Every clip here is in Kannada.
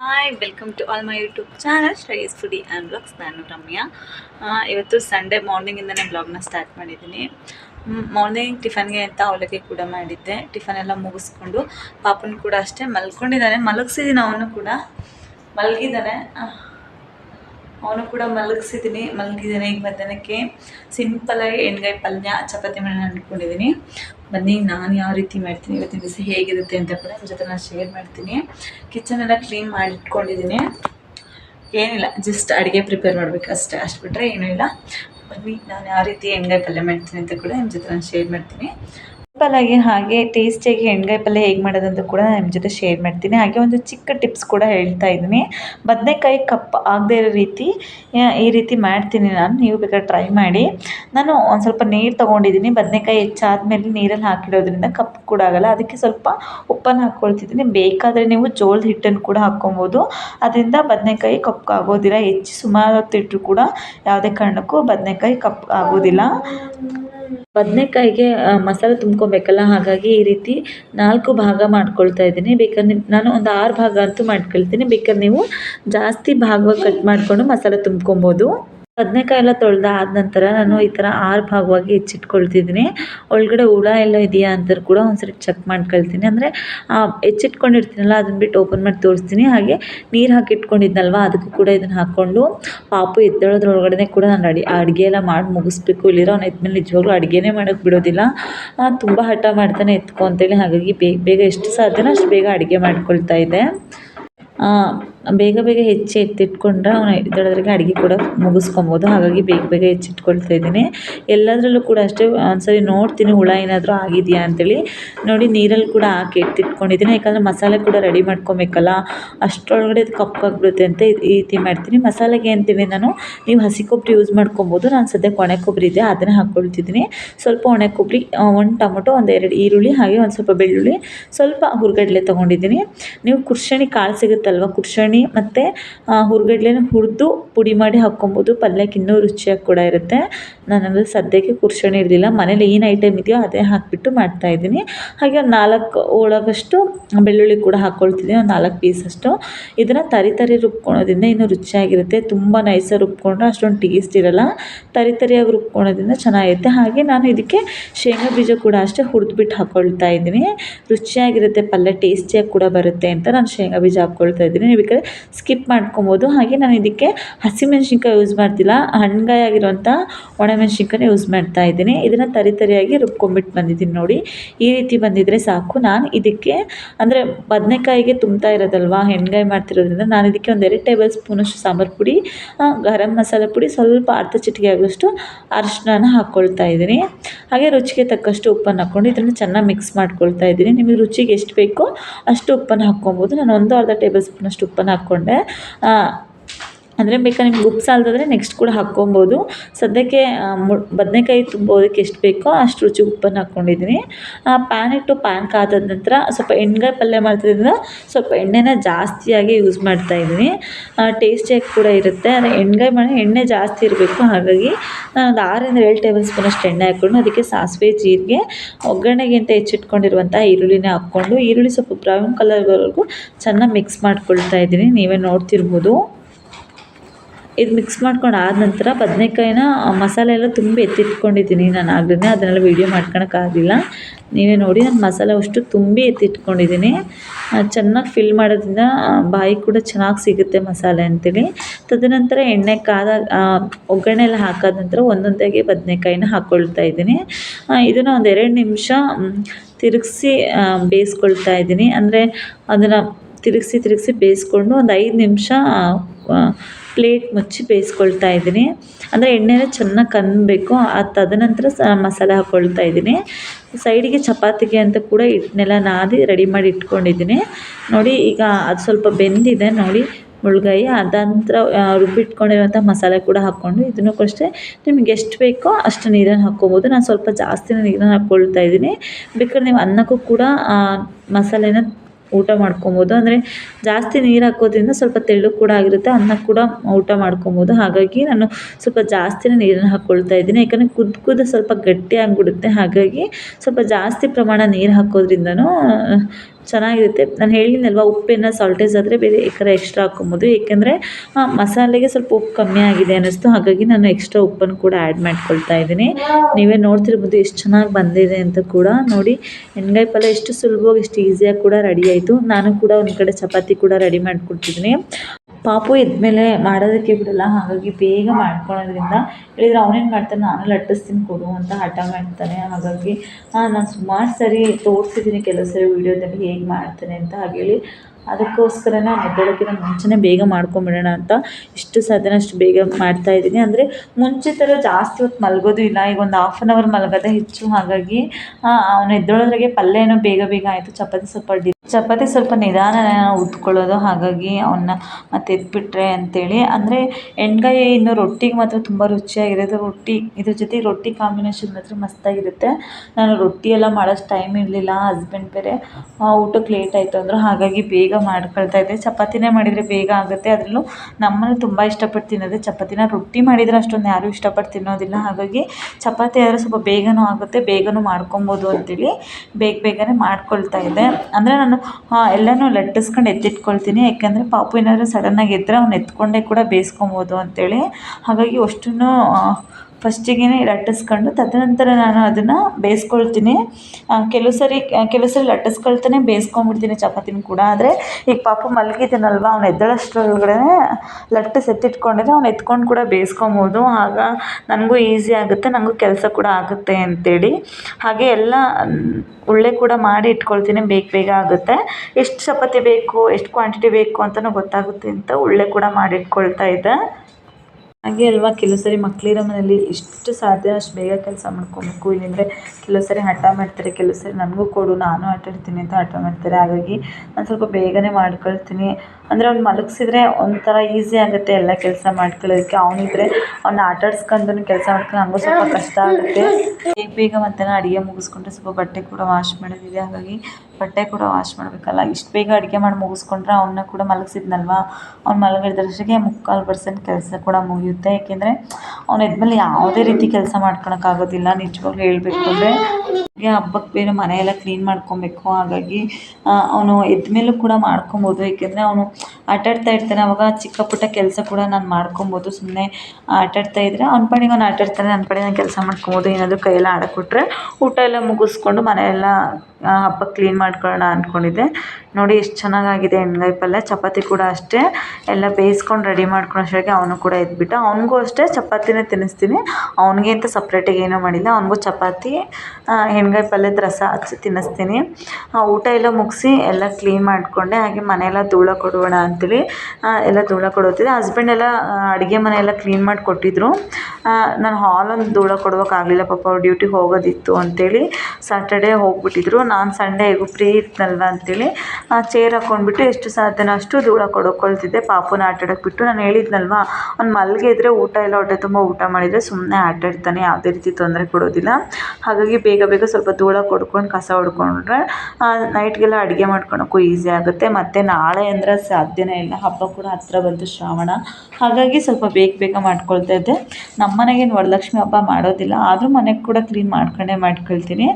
Hi welcome to all my YouTube channel studies foodie and blogs ನಾನು ರಮ್ಯಾ. ಇವತ್ತು ಸಂಡೇ ಮಾರ್ನಿಂಗಿಂದನೇ ಬ್ಲಾಗ್ನ ಸ್ಟಾರ್ಟ್ ಮಾಡಿದ್ದೀನಿ. ಮಾರ್ನಿಂಗ್ ಟಿಫನ್ಗೆ ಅಂತ ಅವಲಕ್ಕಿ ಕೂಡ ಮಾಡಿದ್ದೆ. ಟಿಫನ್ ಎಲ್ಲ ಮುಗಿಸ್ಕೊಂಡು ಪಾಪನ ಕೂಡ ಅಷ್ಟೇ ಮಲ್ಕೊಂಡಿದ್ದಾನೆ. ಮಲಗಿಸಿದ್ದೀನಿ ಅವನು ಕೂಡ. ಮಲಗಿದ್ದಾನೆ. ಅವನು ಕೂಡ ಮಲಗಿಸಿದ್ದೀನಿ, ಮಲಗಿದ್ದೀನಿ ಈಗ ಮಧ್ಯಾಹ್ನಕ್ಕೆ. ಸಿಂಪಲಾಗಿ ಎಣ್ಗಾಯಿ ಪಲ್ಯ, ಚಪಾತಿ ಮಾಡೋಣ ಅಂದ್ಕೊಂಡಿದ್ದೀನಿ ಬನ್ನಿ, ನಾನು ಯಾವ ರೀತಿ ಮಾಡ್ತೀನಿ, ಇವತ್ತಿನ ದಿವಸ ಹೇಗಿರುತ್ತೆ ಅಂತ ಕೂಡ ನಿಮ್ಮ ಜೊತೆ ನಾನು ಶೇರ್ ಮಾಡ್ತೀನಿ. ಕಿಚನ್ ಎಲ್ಲ ಕ್ಲೀನ್ ಮಾಡಿಟ್ಕೊಂಡಿದ್ದೀನಿ ಏನಿಲ್ಲ ಜಸ್ಟ್ ಅಡುಗೆ ಪ್ರಿಪೇರ್ ಮಾಡಬೇಕು ಅಷ್ಟೇ ಅಷ್ಟು ಬಿಟ್ಟರೆ ಏನೂ ಇಲ್ಲ. ಬನ್ನಿ, ನಾನು ಯಾವ ರೀತಿ ಎಣ್ಗಾಯಿ ಪಲ್ಯ ಮಾಡ್ತೀನಿ ಅಂತ ಕೂಡ ನಿಮ್ಮ ಜೊತೆ ನಾನು ಶೇರ್ ಮಾಡ್ತೀನಿ. ಸಿಂಪಲಾಗಿ ಹಾಗೆ ಟೇಸ್ಟಿಯಾಗಿ ಎಣ್ಗಾಯಿ ಪಲ್ಯ ಹೇಗೆ ಮಾಡೋದಂತ ಕೂಡ ನಾನು ನಿಮ್ಮ ಜೊತೆ ಶೇರ್ ಮಾಡ್ತೀನಿ. ಹಾಗೆ ಒಂದು ಚಿಕ್ಕ ಟಿಪ್ಸ್ ಕೂಡ ಹೇಳ್ತಾ ಇದ್ದೀನಿ. ಬದನೆಕಾಯಿ ಕಪ್ ಆಗದೇ ಇರೋ ರೀತಿ ಈ ರೀತಿ ಮಾಡ್ತೀನಿ ನಾನು. ನೀವು ಬೇಕಾದ್ರೆ ಟ್ರೈ ಮಾಡಿ. ನಾನು ಒಂದು ಸ್ವಲ್ಪ ನೀರು ತೊಗೊಂಡಿದ್ದೀನಿ. ಬದನೆಕಾಯಿ ಹೆಚ್ಚಾದ್ಮೇಲೆ ನೀರಲ್ಲಿ ಹಾಕಿಡೋದ್ರಿಂದ ಕಪ್ಪು ಕೂಡ ಆಗಲ್ಲ. ಅದಕ್ಕೆ ಸ್ವಲ್ಪ ಉಪ್ಪನ್ನು ಹಾಕ್ಕೊಳ್ತಿದ್ದೀನಿ ಬೇಕಾದರೆ ನೀವು ಜೋಳದ ಹಿಟ್ಟನ್ನು ಕೂಡ ಹಾಕ್ಕೊಬೋದು. ಅದರಿಂದ ಬದನೆಕಾಯಿ ಕಪ್ಪು ಆಗೋದಿಲ್ಲ. ಹೆಚ್ಚು ಸುಮಾರು ಹೊತ್ತಿಟ್ಟರು ಕೂಡ ಯಾವುದೇ ಕಾರಣಕ್ಕೂ ಬದನೆಕಾಯಿ ಕಪ್ಪು ಆಗೋದಿಲ್ಲ. ಬದನೆಕಾಯಿಗೆ ಮಸಾಲೆ ತುಂಬ್ಕೊಬೇಕಲ್ಲ? ಹಾಗಾಗಿ ಈ ರೀತಿ ನಾಲ್ಕು ಭಾಗ ಮಾಡ್ಕೊಳ್ತಾ ಇದ್ದೀನಿ. ಬೇಕಾದ್ರೆ ನಾನು ಒಂದು ಆರು ಭಾಗ ಅಂತೂ ಮಾಡ್ಕೊಳ್ತೀನಿ. ಬೇಕಾದ್ರೆ ನೀವು ಜಾಸ್ತಿ ಭಾಗವಾಗಿ ಕಟ್ ಮಾಡಿಕೊಂಡು ಮಸಾಲೆ ತುಂಬ್ಕೊಬೋದು. ಬದನೆಕಾಯಿ ಎಲ್ಲ ತೊಳೆದ ಆದ ನಂತರ ನಾನು ಈ ಥರ ಆರು ಭಾಗವಾಗಿ ಹೆಚ್ಚಿಟ್ಕೊಳ್ತಿದ್ದೀನಿ. ಒಳಗಡೆ ಹುಳ ಎಲ್ಲ ಇದೆಯಾ ಅಂತ ಕೂಡ ಒಂದ್ಸರಿ ಚೆಕ್ ಮಾಡ್ಕೊಳ್ತೀನಿ. ಅಂದರೆ ಹೆಚ್ಚಿಟ್ಕೊಂಡಿರ್ತೀನಲ್ಲ ಅದನ್ನ ಬಿಟ್ಟು ಓಪನ್ ಮಾಡಿ ತೋರಿಸ್ತೀನಿ. ಹಾಗೆ ನೀರು ಹಾಕಿ ಇಟ್ಕೊಂಡಿದ್ನಲ್ವ ಅದಕ್ಕೂ ಕೂಡ ಇದನ್ನು ಹಾಕ್ಕೊಂಡು, ಪಾಪು ಎದ್ದೇಳೋದ್ರೊಳಗಡೆ ಕೂಡ ನಾನು ಅಡಿ ಅಡುಗೆ ಎಲ್ಲ ಮಾಡಿ ಮುಗಿಸ್ಬೇಕು. ಇಲ್ಲಿರೋ ಅವ್ನು ಎದ್ಮೇಲೆ ನಿಜವಾಗ್ಲೂ ಅಡುಗೆನೇ ಮಾಡೋಕ್ಕೆ ಬಿಡೋದಿಲ್ಲ. ತುಂಬ ಹಠ ಮಾಡ್ತಾನೆ ಎತ್ಕೊ ಅಂತೇಳಿ. ಹಾಗಾಗಿ ಬೇಗ ಬೇಗ ಎಷ್ಟು ಸಾಧ್ಯನೋ ಅಷ್ಟು ಬೇಗ ಅಡುಗೆ ಮಾಡ್ಕೊಳ್ತಾ ಇದ್ದೆ ಬೇಗ ಬೇಗ ಹೆಚ್ಚಿ ಎತ್ತಿಟ್ಕೊಂಡ್ರೆ ಅವನು ಇದ್ರೊಳಗೆ ಅಡುಗೆ ಕೂಡ ಮುಗಿಸ್ಕೊಬೋದು. ಹಾಗಾಗಿ ಬೇಗ ಬೇಗ ಹೆಚ್ಚಿಟ್ಕೊಳ್ತಾ ಇದ್ದೀನಿ. ಎಲ್ಲದರಲ್ಲೂ ಕೂಡ ಅಷ್ಟೇ, ಒಂದ್ಸರಿ ನೋಡ್ತೀನಿ ಹುಳ ಏನಾದರೂ ಆಗಿದೆಯಾ ಅಂತೇಳಿ. ನೋಡಿ, ನೀರಲ್ಲಿ ಕೂಡ ಹಾಕಿ ಎತ್ತಿಟ್ಕೊಂಡಿದ್ದೀನಿ. ಯಾಕಂದರೆ ಮಸಾಲೆ ಕೂಡ ರೆಡಿ ಮಾಡ್ಕೊಬೇಕಲ್ಲ, ಅಷ್ಟರೊಳಗಡೆ ಅದು ಕಪ್ಪಾಗ್ಬಿಡುತ್ತೆ ಅಂತ ಈ ರೀತಿ ಮಾಡ್ತೀನಿ. ಮಸಾಲೆಗೆ ಅಂತೀನಿ ನಾನು, ನೀವು ಹಸಿ ಕೊಬ್ಬರಿ ಯೂಸ್ ಮಾಡ್ಕೊಬೋದು. ನಾನು ಸದ್ಯಕ್ಕೆ ಒಣ ಕೊಬ್ಬರಿ ಇದೆ, ಅದನ್ನೇ ಹಾಕ್ಕೊಳ್ತಿದ್ದೀನಿ. ಸ್ವಲ್ಪ ಒಣ ಕೊಬ್ಬರಿ ಒಂದು ಟೊಮೊಟೊ, ಒಂದು ಎರಡು ಈರುಳ್ಳಿ, ಹಾಗೆ ಒಂದು ಸ್ವಲ್ಪ ಬೆಳ್ಳುಳ್ಳಿ, ಸ್ವಲ್ಪ ಹುರ್ಗಡ್ಲೆ ತೊಗೊಂಡಿದ್ದೀನಿ. ನೀವು ಕುರ್ಷಣಿ ಕಾಳು ಸಿಗುತ್ತಲ್ವ ಕುರ್ಷಣಿ ಮತ್ತು ಹುರ್ಗಡ್ಲೆನ ಹುರಿದು ಪುಡಿ ಮಾಡಿ ಹಾಕ್ಕೊಬೋದು. ಪಲ್ಯಕ್ಕೆ ಇನ್ನೂ ರುಚಿಯಾಗಿ ಕೂಡ ಇರುತ್ತೆ. ನಾನಂದರೆ ಸದ್ಯಕ್ಕೆ ಕುರ್ಷಣಿ ಇರಲಿಲ್ಲ. ಮನೇಲಿ ಏನು ಐಟಮ್ ಇದೆಯೋ ಅದೇ ಹಾಕಿಬಿಟ್ಟು ಮಾಡ್ತಾಯಿದ್ದೀನಿ ಹಾಗೆ ಒಂದು ನಾಲ್ಕು ಒಳಗಷ್ಟು ಬೆಳ್ಳುಳ್ಳಿ ಕೂಡ ಹಾಕ್ಕೊಳ್ತಿದ್ದೀನಿ ಒಂದು ನಾಲ್ಕು ಪೀಸಷ್ಟು ಇದನ್ನು ತರಿ ತರಿ ರುಬ್ಕೊಳೋದ್ರಿಂದ ಇನ್ನೂ ರುಚಿಯಾಗಿರುತ್ತೆ. ತುಂಬ ನೈಸಾಗಿ ರುಬ್ಕೊಂಡ್ರೆ ಅಷ್ಟೊಂದು ಟೇಸ್ಟ್ ಇರಲ್ಲ. ತರಿ ತರಿಯಾಗಿ ರುಬ್ಕೊಳೋದ್ರಿಂದ ಚೆನ್ನಾಗಿರುತ್ತೆ. ಹಾಗೆ ನಾನು ಇದಕ್ಕೆ ಶೇಂಗಾ ಬೀಜ ಕೂಡ ಅಷ್ಟೇ ಹುರಿದ್ಬಿಟ್ಟು ಹಾಕ್ಕೊಳ್ತಾ ಇದ್ದೀನಿ. ರುಚಿಯಾಗಿರುತ್ತೆ. ಪಲ್ಯ ಟೇಸ್ಟಿಯಾಗಿ ಕೂಡ ಬರುತ್ತೆ ಅಂತ ನಾನು ಶೇಂಗಾ ಬೀಜ ಹಾಕ್ಕೊಳ್ತಾ ಇದ್ದೀನಿ. ನೀವು ಸ್ಕಿಪ್ ಮಾಡ್ಕೊಬೋದು. ಹಾಗೆ ನಾನು ಇದಕ್ಕೆ ಹಸಿಮೆಣ್ಸಿನ್ಕಾಯಿ ಯೂಸ್ ಮಾಡ್ತಿಲ್ಲ. ಹಣ್ಗಾಯಿ ಆಗಿರುವಂಥ ಒಣಮೆಣ್ಸಿನ್ಕಾಯಿ ಯೂಸ್ ಮಾಡ್ತಾ ಇದ್ದೀನಿ. ಇದನ್ನು ತರಿ ತರಿಯಾಗಿ ರುಬ್ಕೊಂಬಿಟ್ಟು ಬಂದಿದ್ದೀನಿ ನೋಡಿ. ಈ ರೀತಿ ಬಂದಿದ್ದರೆ ಸಾಕು. ನಾನು ಇದಕ್ಕೆ ಅಂದರೆ ಬದನೆಕಾಯಿಗೆ ತುಂಬ್ತಾ ಇರೋದಲ್ವಾ? ಹೆಣ್ಗಾಯಿ ಮಾಡ್ತಿರೋದ್ರಿಂದ ನಾನು ಇದಕ್ಕೆ ಒಂದು ಎರಡು ಟೇಬಲ್ ಸ್ಪೂನಷ್ಟು ಸಾಂಬಾರು ಪುಡಿ ಗರಂ ಮಸಾಲೆ ಪುಡಿ, ಸ್ವಲ್ಪ ಅರ್ಧ ಚಿಟಿಕೆ ಆಗುವಷ್ಟು ಅರಿಶಿನ ಹಾಕ್ಕೊಳ್ತಾ ಇದ್ದೀನಿ. ಹಾಗೆ ರುಚಿಗೆ ತಕ್ಕಷ್ಟು ಉಪ್ಪನ್ನು ಹಾಕ್ಕೊಂಡು ಇದನ್ನು ಚೆನ್ನಾಗಿ ಮಿಕ್ಸ್ ಮಾಡ್ಕೊಳ್ತಾ ಇದ್ದೀನಿ. ನಿಮಗೆ ರುಚಿಗೆ ಎಷ್ಟು ಬೇಕೋ ಅಷ್ಟು ಉಪ್ಪನ್ನು ಹಾಕ್ಕೊಬೋದು. ನಾನು ಒಂದು ಅರ್ಧ ಟೇಬಲ್ ಸ್ಪೂನಷ್ಟು ಉಪ್ಪನ್ನು ಹಾಕ್ಕೊಂಡೆ ಅಂದರೆ ಬೇಕಾ ನಿಮ್ಗೆ ಉಪ್ಪು ಸಾಲದಾದ್ರೆ ನೆಕ್ಸ್ಟ್ ಕೂಡ ಹಾಕ್ಕೊಬೋದು. ಸದ್ಯಕ್ಕೆ ಬದನೆಕಾಯಿ ತುಂಬೋದಕ್ಕೆ ಎಷ್ಟು ಬೇಕೋ ಅಷ್ಟು ರುಚಿ ಉಪ್ಪನ್ನು ಹಾಕ್ಕೊಂಡಿದ್ದೀನಿ ಪ್ಯಾನ್ ಇಟ್ಟು ಪ್ಯಾನ್ ಕಾದ ನಂತರ ಸ್ವಲ್ಪ ಎಣ್ಗಾಯಿ ಪಲ್ಯ ಮಾಡ್ತಿದ್ದರಿಂದ ಸ್ವಲ್ಪ ಎಣ್ಣೆನ ಜಾಸ್ತಿಯಾಗಿ ಯೂಸ್ ಮಾಡ್ತಾ ಇದ್ದೀನಿ. ಟೇಸ್ಟಿಯಾಗಿ ಕೂಡ ಇರುತ್ತೆ. ಅಂದರೆ ಎಣ್ಗಾಯಿ ಮಾಡಿ ಎಣ್ಣೆ ಜಾಸ್ತಿ ಇರಬೇಕು. ಹಾಗಾಗಿ ನಾನು ಒಂದು ಆರರಿಂದ ಏಳು ಟೇಬಲ್ ಸ್ಪೂನ್ ಅಷ್ಟು ಎಣ್ಣೆ ಹಾಕ್ಕೊಂಡು ಅದಕ್ಕೆ ಸಾಸಿವೆ, ಜೀರಿಗೆ, ಒಗ್ಗರಣೆಗೆ ಅಂತ ಹೆಚ್ಚಿಟ್ಕೊಂಡಿರುವಂಥ ಈರುಳ್ಳಿನ ಹಾಕ್ಕೊಂಡು ಈರುಳ್ಳಿ ಸ್ವಲ್ಪ ಬ್ರೌನ್ ಕಲರ್ವರೆಗೂ ಚೆನ್ನಾಗಿ ಮಿಕ್ಸ್ ಮಾಡ್ಕೊಳ್ತಾ ಇದ್ದೀನಿ. ನೀವೇ ನೋಡ್ತಿರ್ಬೋದು. ಇದು ಮಿಕ್ಸ್ ಮಾಡ್ಕೊಂಡು ಆದ ನಂತರ ಬದನೇಕಾಯಿನ ಮಸಾಲೆ ಎಲ್ಲ ತುಂಬ ಎತ್ತಿಟ್ಕೊಂಡಿದ್ದೀನಿ ನಾನು. ಆಗಲೇ ಅದನ್ನೆಲ್ಲ ವೀಡಿಯೋ ಮಾಡ್ಕೊಳಕ್ಕಾಗಲಿಲ್ಲ ನೀವೇ ನೋಡಿ, ನಾನು ಮಸಾಲೆ ಅಷ್ಟು ತುಂಬಿ ಎತ್ತಿಟ್ಕೊಂಡಿದ್ದೀನಿ. ಚೆನ್ನಾಗಿ ಫಿಲ್ ಮಾಡೋದ್ರಿಂದ ಬಾಯಿ ಕೂಡ ಚೆನ್ನಾಗಿ ಸಿಗುತ್ತೆ ಮಸಾಲೆ ಅಂತೇಳಿ. ತದನಂತರ ಎಣ್ಣೆ ಕಾದ ಒಗ್ಗರಣೆ ಎಲ್ಲ ಹಾಕಾದ ನಂತರ ಒಂದೊಂದಾಗಿ ಬದನೆಕಾಯಿನ ಹಾಕ್ಕೊಳ್ತಾ ಇದ್ದೀನಿ. ಇದನ್ನು ಒಂದು ಎರಡು ನಿಮಿಷ ತಿರುಗಿಸಿ ಬೇಯಿಸ್ಕೊಳ್ತಾ ಇದ್ದೀನಿ. ಅಂದರೆ ಅದನ್ನು ತಿರುಗಿಸಿ ತಿರುಗಿಸಿ ಬೇಯಿಸ್ಕೊಂಡು ಒಂದು ಐದು ನಿಮಿಷ ಪ್ಲೇಟ್ ಮುಚ್ಚಿ ಬೇಯಿಸ್ಕೊಳ್ತಾ ಇದ್ದೀನಿ. ಅಂದರೆ ಎಣ್ಣೆನ ಚೆನ್ನಾಗಿ ಕನ್ನಬೇಕು ಆ ತದನಂತರ ಸ, ಮಸಾಲೆ ಹಾಕ್ಕೊಳ್ತಾ ಇದ್ದೀನಿ. ಸೈಡಿಗೆ ಚಪಾತಿಗೆ ಅಂತ ಕೂಡ ಹಿಟ್ಟನ್ನೆಲ್ಲ ನಾದಿ ರೆಡಿ ಮಾಡಿ ಇಟ್ಕೊಂಡಿದ್ದೀನಿ. ನೋಡಿ, ಈಗ ಅದು ಸ್ವಲ್ಪ ಬೆಂದಿದೆ. ನೋಡಿ, ಮುಳುಗಾಯಿ, ಅದಂತರ ರುಬ್ಬಿಟ್ಕೊಂಡಿರುವಂಥ ಮಸಾಲೆ ಕೂಡ ಹಾಕ್ಕೊಂಡು ಇದನ್ನು ಅಷ್ಟೇ ನಿಮ್ಗೆ ಎಷ್ಟು ಬೇಕೋ ಅಷ್ಟು ನೀರನ್ನು ಹಾಕ್ಕೊಬೋದು. ನಾನು ಸ್ವಲ್ಪ ಜಾಸ್ತಿನೇ ನೀರನ್ನು ಹಾಕ್ಕೊಳ್ತಾ ಇದ್ದೀನಿ. ಬೇಕಾದ್ರೆ ನೀವು ಅನ್ನಕ್ಕೂ ಕೂಡ ಮಸಾಲೆನ ಊಟ ಮಾಡ್ಕೊಬೋದು. ಅಂದರೆ ಜಾಸ್ತಿ ನೀರು ಹಾಕೋದ್ರಿಂದ ಸ್ವಲ್ಪ ತೆಳು ಕೂಡ ಆಗಿರುತ್ತೆ, ಅನ್ನ ಕೂಡ ಊಟ ಮಾಡ್ಕೊಬೋದು. ಹಾಗಾಗಿ ನಾನು ಸ್ವಲ್ಪ ಜಾಸ್ತಿನೇ ನೀರನ್ನು ಹಾಕ್ಕೊಳ್ತಾ ಇದ್ದೀನಿ. ಯಾಕಂದರೆ ಕುದ್ದು ಕುದ್ದು ಸ್ವಲ್ಪ ಗಟ್ಟಿ ಆಗಿಬಿಡುತ್ತೆ. ಹಾಗಾಗಿ ಸ್ವಲ್ಪ ಜಾಸ್ತಿ ಪ್ರಮಾಣ ನೀರು ಹಾಕೋದ್ರಿಂದನೂ ಚೆನ್ನಾಗಿರುತ್ತೆ. ನಾನು ಹೇಳಿದ್ನಲ್ವ ಉಪ್ಪೇನ ಸಾಲ್ಟೇಜ್ ಆದರೆ ಬೇರೆ ಈ ಥರ ಎಕ್ಸ್ಟ್ರಾ ಹಾಕ್ಕೊಬೋದು. ಏಕೆಂದರೆ ಮಸಾಲೆಗೆ ಸ್ವಲ್ಪ ಉಪ್ಪು ಕಮ್ಮಿ ಆಗಿದೆ ಅನ್ನಿಸ್ತು. ಹಾಗಾಗಿ ನಾನು ಎಕ್ಸ್ಟ್ರಾ ಉಪ್ಪನ್ನು ಕೂಡ ಆ್ಯಡ್ ಮಾಡ್ಕೊಳ್ತಾ ಇದ್ದೀನಿ. ನೀವೇ ನೋಡ್ತಿರ್ಬೋದು ಎಷ್ಟು ಚೆನ್ನಾಗಿ ಬಂದಿದೆ ಅಂತ ಕೂಡ. ನೋಡಿ, ಎಣ್ಗಾಯಿ ಪಲ್ಯ ಎಷ್ಟು ಸುಲಭವಾಗಿ, ಎಷ್ಟು ಈಸಿಯಾಗಿ ಕೂಡ ರೆಡಿ ಆಯಿತು. ನಾನು ಕೂಡ ಒಂದು ಕಡೆ ಚಪಾತಿ ಕೂಡ ರೆಡಿ ಮಾಡ್ಕೊಡ್ತಿದ್ದೀನಿ. ಪಾಪು ಎದ್ಮೇಲೆ ಮಾಡೋದಕ್ಕೆ ಬಿಡಲ್ಲ, ಹಾಗಾಗಿ ಬೇಗ ಮಾಡ್ಕೊಳೋದ್ರಿಂದ ಹೇಳಿದ್ರೆ, ಅವನೇನು ಮಾಡ್ತಾನೆ, ನಾನು ಲಟ್ಟಿಸ್ತೀನಿ ಕೊಡು ಅಂತ ಹಠ ಮಾಡ್ತಾನೆ, ಹಾಗಾಗಿ ನಾನು ಸುಮಾರು ಸರಿ ತೋರಿಸಿದ್ದೀನಿ ಕೆಲವು ಸರಿ ವೀಡಿಯೋದಲ್ಲಿ ಹೇಗೆ ಮಾಡ್ತಾನೆ ಅಂತ ಹಾಗೇಳಿ ಅದಕ್ಕೋಸ್ಕರನೇ ಅವ್ನು ಎದ್ದೇಳೋಕ್ಕಿಂತ ಮುಂಚೆನೇ ಬೇಗ ಮಾಡ್ಕೊಂಬಿಡೋಣ ಅಂತ ಇಷ್ಟು ಸಾಧ್ಯನೋ ಅಷ್ಟು ಬೇಗ ಮಾಡ್ತಾಯಿದ್ದೀನಿ ಅಂದರೆ ಮುಂಚೆ ಥರ ಜಾಸ್ತಿ ಹೊತ್ತು ಮಲಗೋದು ಇಲ್ಲ. ಈಗ ಒಂದು ಹಾಫ್ ಆನ್ ಅವರ್ ಮಲಗೋದೇ ಹೆಚ್ಚು. ಹಾಗಾಗಿ ಅವನು ಎದ್ದೇಳೋದ್ರಾಗೆ ಪಲ್ಯ ಏನೋ ಬೇಗ ಬೇಗ ಆಯಿತು. ಚಪಾತಿ ಸ್ವಲ್ಪ ಡಿ, ಚಪಾತಿ ಸ್ವಲ್ಪ ನಿಧಾನ ಉದ್ಕೊಳ್ಳೋದು ಹಾಗಾಗಿ ಅವನ್ನ ಮತ್ತೆ ಎದ್ಬಿಟ್ರೆ ಅಂತೇಳಿ. ಅಂದರೆ ಎಣ್ಗಾಯಿ ಇನ್ನು ರೊಟ್ಟಿಗೆ ಮಾತ್ರ ತುಂಬ ರುಚಿಯಾಗಿರೋದು ರೊಟ್ಟಿ, ಇದ್ರ ಜೊತೆ ರೊಟ್ಟಿ ಕಾಂಬಿನೇಷನ್ ಮಾತ್ರ ಮಸ್ತಾಗಿರುತ್ತೆ. ನಾನು ರೊಟ್ಟಿ ಎಲ್ಲ ಮಾಡೋಷ್ಟು ಟೈಮ್ ಇರಲಿಲ್ಲ. ಹಸ್ಬೆಂಡ್ ಬೇರೆ ಊಟಕ್ಕೆ ಲೇಟ್ ಆಯಿತು ಅಂದರು. ಹಾಗಾಗಿ ಬೇಗ ಮಾಡ್ಕೊಳ್ತಾ ಇದ್ದೆ. ಚಪಾತಿನೇ ಮಾಡಿದರೆ ಬೇಗ ಆಗುತ್ತೆ. ಅದರಲ್ಲೂ ನಮ್ಮಲ್ಲಿ ತುಂಬ ಇಷ್ಟಪಟ್ಟು ತಿನ್ನೋದು. ಚಪಾತಿನ ರೊಟ್ಟಿ ಮಾಡಿದರೆ ಅಷ್ಟೊಂದು ಯಾರೂ ಇಷ್ಟಪಟ್ಟು ತಿನ್ನೋದಿಲ್ಲ. ಹಾಗಾಗಿ ಚಪಾತಿ ಆದರೆ ಸ್ವಲ್ಪ ಬೇಗನೂ ಆಗುತ್ತೆ. ಬೇಗನೂ ಮಾಡ್ಕೊಬೋದು ಅಂತೇಳಿ ಬೇಗ ಬೇಗನೆ ಮಾಡ್ಕೊಳ್ತಾ ಇದ್ದೆ. ಅಂದರೆ ನಾನು ಎಲ್ಲನೂ ಲಟ್ಟಿಸ್ಕೊಂಡು ಎತ್ತಿಟ್ಕೊಳ್ತೀನಿ. ಯಾಕೆಂದರೆ ಪಾಪು ಏನಾದರೂ ಸಡನ್ನಾಗಿ ಎದ್ದರೆ ಅವ್ನು ಎತ್ಕೊಂಡೇ ಕೂಡ ಬೇಯಿಸ್ಕೊಬೋದು ಅಂತೇಳಿ. ಹಾಗಾಗಿ ಅಷ್ಟನ್ನೂ ಫಸ್ಟಿಗೆ ಲಟ್ಟಿಸ್ಕೊಂಡು ತದನಂತರ ನಾನು ಅದನ್ನು ಬೇಯಿಸ್ಕೊಳ್ತೀನಿ. ಕೆಲವು ಸರಿ ಕೆಲವು ಸರಿ ಲಟ್ಟಿಸ್ಕೊಳ್ತಾನೆ ಬೇಯಿಸ್ಕೊಂಬಿಡ್ತೀನಿ ಚಪಾತಿನ ಕೂಡ. ಆದರೆ ಈಗ ಪಾಪು ಮಲಗಿದ್ದಾನಲ್ವ ಅವ್ನು ಎದ್ದಳಷ್ಟೊಳಗಡೆ ಲಟ್ಟಿಸಿ ಎತ್ತಿಟ್ಕೊಂಡಿದ್ರೆ ಅವ್ನು ಎತ್ಕೊಂಡು ಕೂಡ ಬೇಯಿಸ್ಕೊಬೋದು. ಆಗ ನನಗೂ ಈಸಿ ಆಗುತ್ತೆ ನನಗೂ ಕೆಲಸ ಕೂಡ ಆಗುತ್ತೆ ಅಂತೇಳಿ. ಹಾಗೆ ಎಲ್ಲ ಉಳ್ಳೆ ಕೂಡ ಮಾಡಿ ಇಟ್ಕೊಳ್ತೀನಿ, ಬೇಗ ಬೇಗ ಆಗುತ್ತೆ. ಎಷ್ಟು ಚಪಾತಿ ಬೇಕು, ಎಷ್ಟು ಕ್ವಾಂಟಿಟಿ ಬೇಕು ಅಂತಲೂ ಗೊತ್ತಾಗುತ್ತೆ ಅಂತ ಉಳ್ಳೆ ಕೂಡ ಮಾಡಿ ಇಟ್ಕೊಳ್ತಾ ಇದ್ದೆ. ಹಾಗೆ ಅಲ್ವಾ, ಕೆಲವು ಸರಿ ಮಕ್ಕಳಿರೋ ಮನೇಲಿ ಎಷ್ಟು ಸಾಧ್ಯ, ಅಷ್ಟು ಬೇಗ ಕೆಲಸ ಮಾಡ್ಕೊಬೇಕು. ಇಲ್ಲಾಂದರೆ ಕೆಲವು ಸರಿ ಹಠ ಮಾಡ್ತಾರೆ, ಕೆಲವು ಸರಿ ನನಗೂ ಕೊಡು, ನಾನು ಆಟ ಆಡ್ತೀನಿ ಅಂತ ಹಠ ಮಾಡ್ತಾರೆ. ಹಾಗಾಗಿ ನಾನು ಸ್ವಲ್ಪ ಬೇಗನೆ ಮಾಡ್ಕೊಳ್ತೀನಿ. ಅಂದರೆ ಅವ್ನು ಮಲಗಿಸಿದ್ರೆ ಒಂಥರ ಈಸಿ ಆಗುತ್ತೆ ಎಲ್ಲ ಕೆಲಸ ಮಾಡ್ಕೊಳ್ಳೋದಕ್ಕೆ. ಅವನಿದ್ರೆ ಅವ್ನ ಆಟ ಆಡ್ಸ್ಕೊಂಡು ಕೆಲಸ ಮಾಡ್ಕೊಂಡು ನನಗೂ ಸ್ವಲ್ಪ ಕಷ್ಟ ಆಗುತ್ತೆ. ಬೇಗ ಬೇಗ ಮತ್ತೆ ಅಡುಗೆ ಮುಗಿಸ್ಕೊಂಡ್ರೆ ಸ್ವಲ್ಪ ಬಟ್ಟೆ ಕೂಡ ವಾಶ್ ಮಾಡೋದಿದೆ. ಹಾಗಾಗಿ ಬಟ್ಟೆ ಕೂಡ ವಾಶ್ ಮಾಡಬೇಕಲ್ಲ. ಇಷ್ಟು ಬೇಗ ಅಡುಗೆ ಮಾಡಿ ಮುಗಿಸ್ಕೊಂಡ್ರೆ ಅವನ್ನ ಕೂಡ ಮಲಗಿಸಿದ್ನಲ್ವಾ? ಅವ್ನು ಮಲಗಿದ್ದರಷ್ಟಕ್ಕೆ ಮುಕ್ಕಾಲು ಪರ್ಸೆಂಟ್ ಕೆಲಸ ಕೂಡ ಮುಗಿಯುತ್ತೆ. ಏಕೆಂದರೆ ಅವ್ನು ಎದ್ಮೇಲೆ ಯಾವುದೇ ರೀತಿ ಕೆಲಸ ಮಾಡ್ಕೊಳಕ್ಕಾಗೋದಿಲ್ಲ. ನಿಜವಾಗ್ಲೂ ಹೇಳಬೇಕು ಅಂದರೆ ಹಬ್ಬಕ್ಕೆ ಬೇರೆ ಮನೆಯೆಲ್ಲ ಕ್ಲೀನ್ ಮಾಡ್ಕೊಬೇಕು. ಹಾಗಾಗಿ ಅವನು ಎದ್ದ ಕೂಡ ಮಾಡ್ಕೊಬೋದು. ಏಕೆಂದರೆ ಅವನು ಆಟಾಡ್ತಾ ಇರ್ತಾನೆ. ಅವಾಗ ಚಿಕ್ಕ ಪುಟ್ಟ ಕೆಲಸ ಕೂಡ ನಾನು ಮಾಡ್ಕೊಬೋದು. ಸುಮ್ಮನೆ ಆಟಾಡ್ತಾ ಇದ್ದರೆ ಅವ್ನ ಪಡೆಗೆ ಅವ್ನು ಆಟಾಡ್ತಾನೆ ನನ್ನ ಪಾಡಿಗೆ ನಾನು ಕೆಲಸ ಮಾಡ್ಕೊಬೋದು. ಏನಾದರೂ ಕೈಯೆಲ್ಲ ಆಡಕ್ಕೆ ಊಟ ಎಲ್ಲ ಮುಗಿಸ್ಕೊಂಡು ಮನೆಯೆಲ್ಲ ಹಬ್ಬಕ್ಕೆ ಕ್ಲೀನ್ ಮಾಡ್ಕೊಳ್ಳೋಣ ಅಂದ್ಕೊಂಡಿದ್ದೆ ನೋಡಿ, ಎಷ್ಟು ಚೆನ್ನಾಗಾಗಿದೆ ಎಣ್ಗಾಯಿ ಪಲ್ಯ ಚಪಾತಿ ಕೂಡ ಅಷ್ಟೇ. ಎಲ್ಲ ಬೇಯಿಸ್ಕೊಂಡು ರೆಡಿ ಮಾಡ್ಕೊಳ್ಳೋ ಅವನು ಕೂಡ ಎದ್ಬಿಟ್ಟ ಅವ್ನಿಗೂ ಅಷ್ಟೇ ಚಪಾತಿನೇ ತಿನ್ನಿಸ್ತೀನಿ. ಅವ್ನಿಗೆ ಅಂತ ಸಪ್ರೇಟಾಗಿ ಏನೂ ಮಾಡಿಲ್ಲ. ಅವ್ನಿಗೂ ಚಪಾತಿ ಎಣ್ಗಾಯಿ ಪಲ್ಯದ ರಸ ಹಚ್ಚಿ ತಿನ್ನಿಸ್ತೀನಿ. ಊಟ ಎಲ್ಲ ಮುಗಿಸಿ ಎಲ್ಲ ಕ್ಲೀನ್ ಮಾಡಿಕೊಂಡೆ. ಹಾಗೆ ಮನೆಯೆಲ್ಲ ಧೂಳ ಕೊಡೋಣ ಅಂತೇಳಿ ಎಲ್ಲ ಧೂಳ ಕೊಡೋತಿದ್ದೆ ಹಸ್ಬೆಂಡ್ ಎಲ್ಲ ಅಡುಗೆ ಮನೆಯೆಲ್ಲ ಕ್ಲೀನ್ ಮಾಡಿ ಕೊಟ್ಟಿದ್ದರು ನಾನು ಹಾಲೊಂದು ಧೂಳ ಕೊಡೋಕ್ಕಾಗಲಿಲ್ಲ ಪಾಪ ಅವ್ರು ಡ್ಯೂಟಿಗೆ ಹೋಗೋದಿತ್ತು ಅಂತೇಳಿ ಸಾಟರ್ಡೇ ಹೋಗ್ಬಿಟ್ಟಿದ್ರು. ನಾನು ಸಂಡೇ ಹೇಗೂ ಫ್ರೀ ಇರ್ತನಲ್ವ ಅಂತೇಳಿ ಚೇರ್ ಹಾಕ್ಕೊಂಡ್ಬಿಟ್ಟು ಎಷ್ಟು ಸಾಧ್ಯನೋ ಅಷ್ಟು ಧೂಳ ಕೊಡೋಕೊಳ್ತಿದ್ದೆ ಪಾಪುನ ಆಟಾಡೋಕ್ಕೆ ಬಿಟ್ಟು. ನಾನು ಹೇಳಿದ್ನಲ್ವ, ಅವ್ನು ಮಲಗಿದ್ರೆ ಊಟ ಎಲ್ಲ ಹೊಟ್ಟೆ ತುಂಬ ಊಟ ಮಾಡಿದರೆ ಸುಮ್ಮನೆ ಆಟಾಡ್ತಾನೆ ಯಾವುದೇ ರೀತಿ ತೊಂದರೆ ಕೊಡೋದಿಲ್ಲ. ಹಾಗಾಗಿ ಬೇಗ ಬೇಗ ಸ್ವಲ್ಪ ಧೂಳ ಕೊಡ್ಕೊಂಡು, ಕಸ ಹೊಡ್ಕೊಂಡ್ರೆ ನೈಟ್ಗೆಲ್ಲ ಅಡುಗೆ ಮಾಡ್ಕೊಳಕ್ಕೂ ಈಸಿ ಆಗುತ್ತೆ. ಮತ್ತು ನಾಳೆ ಅಂದರೆ ಸಾಧ್ಯನೇ ಇಲ್ಲ. ಹಬ್ಬ ಕೂಡ ಹತ್ತಿರ ಬಂತು ಶ್ರಾವಣ. ಹಾಗಾಗಿ ಸ್ವಲ್ಪ ಬೇಗ ಬೇಗ ಮಾಡ್ಕೊಳ್ತಾ ಇದ್ದೆ. ನಮ್ಮ ಮನೆಗೇನು ವರಲಕ್ಷ್ಮಿ ಹಬ್ಬ ಮಾಡೋದಿಲ್ಲ. ಆದರೂ ಮನೆಗೆ ಕೂಡ ಕ್ಲೀನ್ ಮಾಡ್ಕೊಂಡೇ, ಮಾಡ್ಕೊಳ್ತೀನಿ.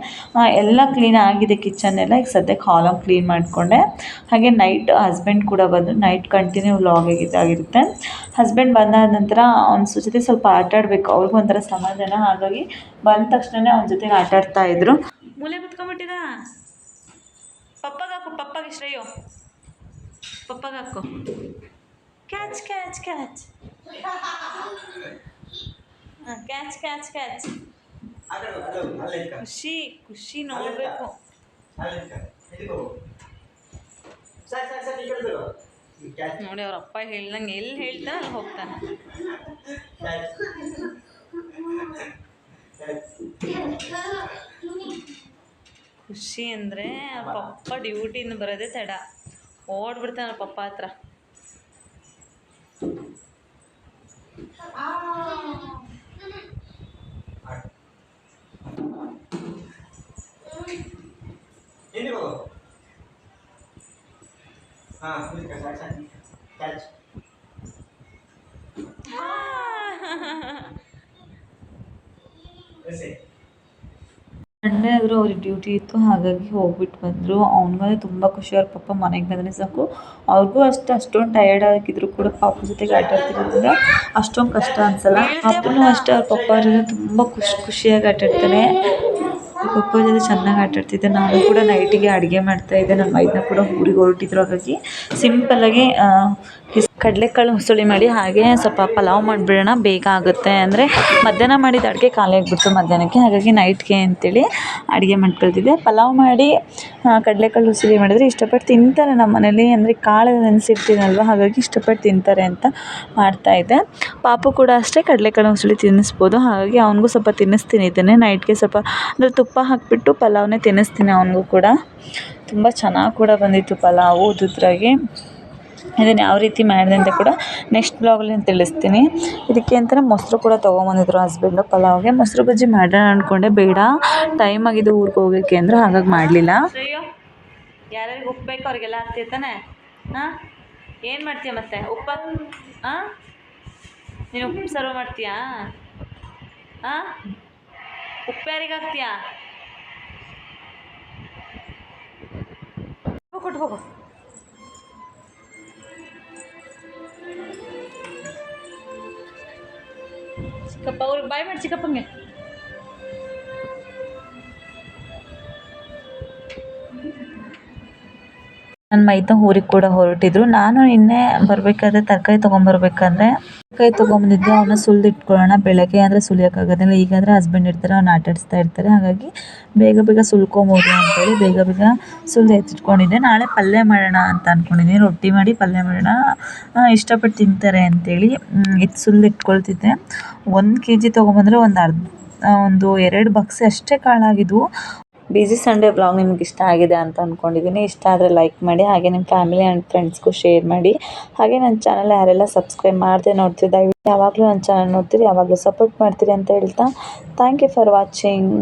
ಎಲ್ಲ ಕ್ಲೀನ್ ಆಗಿದೆ ಕಿಚನ್ ಎಲ್ಲ. ಈಗ ಸದ್ಯಕ್ಕೆ ಹಾಲನ್ನು ಕ್ಲೀನ್ ಮಾಡಿಕೊಂಡೆ. ಹಾಗೆ ನೈಟ್ ಹಸ್ಬೆಂಡ್ ಕೂಡ ಬಂದರು. ನೈಟ್ ಕಂಟಿನ್ಯೂ ವ್ಲಾಗ್ ಆಗಿರುತ್ತೆ ಹಸ್ಬೆಂಡ್ ಬಂದಾದ ನಂತರ ಅವ್ನ ಜೊತೆ ಸ್ವಲ್ಪ ಆಟ ಆಡಬೇಕು ಅವ್ರಿಗೂ ಒಂಥರ ಸಮಾಧಾನ. ಹಾಗಾಗಿ ಬಂದ ತಕ್ಷಣವೇ ಅವನ ಜೊತೆಗೆ ಆಟ ಆಡ್ತಾ ಇದ್ರು. ಮೂಲೆ ಕುತ್ಕೊಂಡ್ಬಿಟ್ಟಿದ ಪಪ್ಪಗಾಕು ಪಪ್ಪಗೆ ಶ್ರೇಯೋ. ಪಪ್ಪಗಾಕು. Catch catch catch catch catch catch ಖುಷಿ ಖುಷಿ ನೋಡಬೇಕು. ನೋಡಿ ಅವ್ರ ಅಪ್ಪ ಹೇಳ್ದಂಗೆ ಎಲ್ಲಿ ಹೇಳ್ತಾ ಅಲ್ಲಿ ಹೋಗ್ತಾನೆ. ಖುಷಿ ಅಂದರೆ ಪಪ್ಪ ಡ್ಯೂಟಿಯಿಂದ ಬರೋದೇ ತಡ. ಓಡ್ಬಿಡ್ತಾನೆ ಪಪ್ಪ ಹತ್ರ. ಸಂಡೇ ಆದರೂ ಅವ್ರಿಗೆ ಡ್ಯೂಟಿ ಇತ್ತು, ಹಾಗಾಗಿ ಹೋಗ್ಬಿಟ್ಟು ಬಂದರು. ಅವ್ನಿಗಂದ್ರೆ ತುಂಬ ಖುಷಿ, ಅವ್ರ ಪಪ್ಪ ಮನೆಗೆ ಬಂದರೆ ಸಾಕು. ಅವ್ರಿಗೂ ಅಷ್ಟು, ಅಷ್ಟೊಂದು ಟಯರ್ಡ್ ಆಗಿದ್ರು ಕೂಡ ಪಾಪು ಜೊತೆಗೆ ಆಟ ಆಡ್ತಿರೋದ್ರಿಂದ ಅಷ್ಟೊಂದು ಕಷ್ಟ ಅನ್ಸಲ್ಲ. ಪಾಪುನೂ ಅಷ್ಟೇ, ಅವ್ರ ಪಪ್ಪ ಅವ್ರಿಗೆ ತುಂಬ ಖುಷಿ, ಖುಷಿಯಾಗಿ ಆಟ ಆಡ್ತಾನೆ ಪಪ್ಪ ಜೊತೆ ಚೆನ್ನಾಗಿ ಆಟ ಆಡ್ತಿದ್ದೆ ನಾನು ಕೂಡ ನೈಟಿಗೆ ಅಡುಗೆ ಮಾಡ್ತಾ ಇದ್ದೆ. ನನ್ನ ಮೈದನ ಕೂಡ ಊರಿಗೆ ಹೊರಟಿದ್ರು. ಹಾಗಾಗಿ ಸಿಂಪಲ್ಲಾಗಿ ಕಡಲೆಕಾಳು ಹುಸುಳಿ ಮಾಡಿ ಹಾಗೆ ಸ್ವಲ್ಪ ಪಲಾವ್ ಮಾಡಿಬಿಡೋಣ, ಬೇಗ ಆಗುತ್ತೆ. ಅಂದರೆ ಮಧ್ಯಾಹ್ನ ಮಾಡಿದ ಅಡುಗೆ ಖಾಲಿ ಆಗಿಬಿಡ್ತು ಮಧ್ಯಾಹ್ನಕ್ಕೆ. ಹಾಗಾಗಿ ನೈಟ್ಗೆ ಅಂತೇಳಿ ಅಡುಗೆ ಮಾಡ್ಕೊಳ್ತಿದ್ದೆ. ಪಲಾವ್ ಮಾಡಿ ಕಡಲೆಕಾಳು ಹುಸುಳಿ ಮಾಡಿದರೆ ಇಷ್ಟಪಟ್ಟು ತಿಂತಾರೆ ನಮ್ಮ ಮನೇಲಿ. ಅಂದರೆ ಕಾಳು ನೆನೆಸಿರ್ತೀನಲ್ವ ಹಾಗಾಗಿ ಇಷ್ಟಪಟ್ಟು ತಿಂತಾರೆ ಅಂತ ಮಾಡ್ತಾಯಿದ್ದೆ ಪಾಪು ಕೂಡ ಅಷ್ಟೇ ಕಡಲೆಕಾಳು ಹುಸುಳಿ ತಿನ್ನಿಸ್ಬೋದು. ಹಾಗಾಗಿ ಅವನಿಗೂ ಸ್ವಲ್ಪ ತಿನ್ನಿಸ್ತೀನಿ ಇದನ್ನೇ. ನೈಟ್ಗೆ ಸ್ವಲ್ಪ, ಅಂದರೆ ತುಪ್ಪ ಹಾಕಿಬಿಟ್ಟು ಪಲಾವ್ನೇ ತಿನ್ನಿಸ್ತೀನಿ ಅವನಿಗೂ ಕೂಡ. ತುಂಬ ಚೆನ್ನಾಗಿ ಕೂಡ ಬಂದಿತ್ತು ಪಲಾವು ಉದುದ್ರಾಗಿ ಇದನ್ನು ಯಾವ ರೀತಿ ಮಾಡಿದೆ ಅಂತ ಕೂಡ ನೆಕ್ಸ್ಟ್ ಬ್ಲಾಗಲ್ಲಿ ನಾನು ತಿಳಿಸ್ತೀನಿ. ಇದಕ್ಕೆ ಅಂತಲೇ ಮೊಸರು ಕೂಡ ತೊಗೊಂಬಂದಿದ್ರು ಹಸ್ಬೆಂಡು ಪಲಾವ್ಗೆ. ಮೊಸರು ಬಜ್ಜಿ ಮಾಡೋಣ ಅಂದ್ಕೊಂಡೆ ಬೇಡ ಟೈಮ್ ಆಗಿದೆ ಊರಿಗೆ ಹೋಗೋಕ್ಕೆ ಅಂದ್ರೆ ಹಾಗಾಗಿ ಮಾಡಲಿಲ್ಲ. ಯಾರ್ಯಾರಿಗೆ ಉಪ್ಪು ಬೇಕು ಅವ್ರಿಗೆಲ್ಲ ಹಾಕ್ತೀಯ ತಾನೆ? ಹಾಂ? ಏನು ಮಾಡ್ತೀಯ ಮತ್ತೆ? ಉಪ್ಪ ಹಾಂ ನೀನು ಉಪ್ಪು ಸರ್ವ್ ಮಾಡ್ತೀಯಾ? ಹಾಂ ಉಪ್ಪು ಯಾರಿಗೆ ಹಾಕ್ತೀಯಾ? ಕೊಟ್ಟು ಚಿಕ್ಕಪ್ಪ ಅವ್ರಿಗೆ ಬಾಯ್ ಮಾಡಿ ಚಿಕ್ಕಪ್ಪಂಗೆ. ನನ್ನ ಮೈತ ಊರಿಗೆ ಕೂಡ ಹೊರಟಿದ್ರು. ನಾನು ನಿನ್ನೆ ಬರಬೇಕಾದ್ರೆ ತರಕಾರಿ ತೊಗೊಂಬರ್ಬೇಕಾದ್ರೆ ತರಕಾರಿ ತೊಗೊಂಬಂದಿದ್ದೆ ಅವನ್ನ ಸುಲ್ದು ಇಟ್ಕೊಳ್ಳೋಣ ಬೆಳಗ್ಗೆ ಅಂದರೆ ಸುಲಿಯೋಕ್ಕಾಗೋದಿಲ್ಲ, ಈಗಾದರೆ ಹಸ್ಬೆಂಡ್ ಇರ್ತಾರೆ, ಅವ್ನು ಆಟ ಆಡಿಸ್ತಾ ಇರ್ತಾರೆ, ಹಾಗಾಗಿ ಬೇಗ ಬೇಗ ಸುಲ್ಕೊಬೋದು ಅಂತೇಳಿ ಬೇಗ ಬೇಗ ಸುಲಿದು ಎತ್ತಿಟ್ಕೊಂಡಿದ್ದೆ. ನಾಳೆ ಪಲ್ಯ ಮಾಡೋಣ ಅಂತ ಅಂದ್ಕೊಂಡಿದ್ದೀನಿ ರೊಟ್ಟಿ ಮಾಡಿ ಪಲ್ಯ ಮಾಡೋಣ. ಇಷ್ಟಪಟ್ಟು ತಿಂತಾರೆ ಅಂತೇಳಿ ಇದು ಸುಲ್ದು ಇಟ್ಕೊಳ್ತಿದ್ದೆ ಒಂದು ಕೆ ಜಿ ತೊಗೊಂಬಂದ್ರೆ ಒಂದು ಅರ್ಧ ಒಂದು ಎರಡು ಬಕ್ಸೆ ಅಷ್ಟೇ ಕಾಳಾಗಿದ್ವು. ಬಿಸಿ ಸಂಡೇ ಬ್ಲಾಗ್ ನಿಮ್ಗೆ ಇಷ್ಟ ಆಗಿದೆ ಅಂತ ಅಂದ್ಕೊಂಡಿದ್ದೀನಿ ಇಷ್ಟ ಆದರೆ ಲೈಕ್ ಮಾಡಿ, ಹಾಗೆ ನಿಮ್ಮ ಫ್ಯಾಮಿಲಿ ಆ್ಯಂಡ್ ಫ್ರೆಂಡ್ಸ್ಗೂ ಶೇರ್ ಮಾಡಿ. ಹಾಗೆ ನನ್ನ ಚಾನಲ್ ಯಾರೆಲ್ಲ ಸಬ್ಸ್ಕ್ರೈಬ್ ಮಾಡದೆ ನೋಡ್ತಿದ್ದ ಯಾವಾಗಲೂ ನನ್ನ ಚಾನಲ್ ನೋಡ್ತೀರಿ, ಯಾವಾಗಲೂ ಸಪೋರ್ಟ್ ಮಾಡ್ತೀರಿ ಅಂತ ಹೇಳ್ತಾ ಥ್ಯಾಂಕ್ ಯು ಫಾರ್ ವಾಚಿಂಗ್